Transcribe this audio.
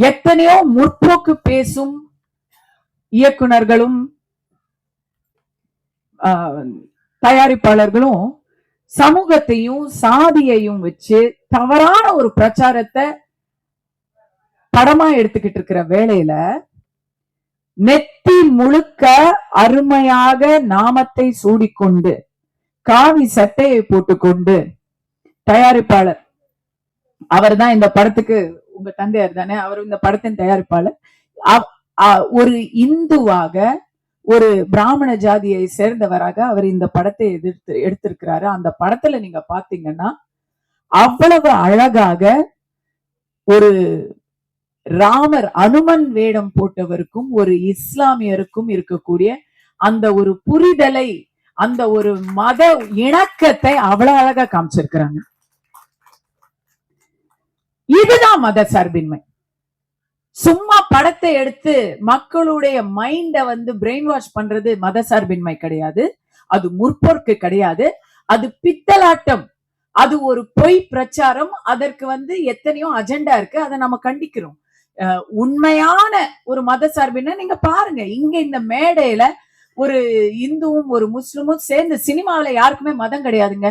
எத்தனையோ முற்போக்கு பேசும் இயக்குனர்களும் தயாரிப்பாளர்களும் சமூகத்தையும் சாதியையும் வச்சு தவறான ஒரு பிரச்சாரத்தை படமா எடுத்துக்கிட்டு இருக்கிற வேலையில நெத்தி முழுக்க அருமையாக நாமத்தை சூடிக்கொண்டு காவி சட்டையை போட்டுக்கொண்டு தயாரிப்பாளர் அவர் தான் இந்த படத்துக்கு உங்க தந்தையார் தானே அவர் இந்த படத்தின் தயாரிப்பாளர். ஒரு இந்துவாக ஒரு பிராமண ஜாதியை சேர்ந்தவராக அவர் இந்த படத்தை எதிர்த்து எடுத்திருக்கிறாரு. அந்த படத்துல நீங்க பாத்தீங்கன்னா அவ்வளவு அழகாக ஒரு ராமர் அனுமன் வேடம் போட்டவருக்கும் ஒரு இஸ்லாமியருக்கும் இருக்கக்கூடிய அந்த ஒரு புரிதலை அந்த ஒரு மத இணக்கத்தை அவ்வளவு அழகா காமிச்சிருக்கிறாங்க. இதுதான் மத சார்பின்மை. சும்மா படத்தை எடுத்து மக்களுடைய மைண்ட வந்து பிரெயின் வாஷ் பண்றது மத சார்பின்மை கிடையாது. அது முற்போக்கு கிடையாது. அது பித்தலாட்டம். அது ஒரு பொய் பிரச்சாரம். அதற்கு வந்து எத்தனையோ அஜெண்டா இருக்கு. அதை நம்ம கண்டிக்கிறோம். உண்மையான ஒரு மத சார்பின்மை நீங்க பாருங்க. இங்க இந்த மேடையில ஒரு இந்துவும் ஒரு முஸ்லிமும் சேர்ந்து சினிமாவில யாருக்குமே மதம் கிடையாதுங்க.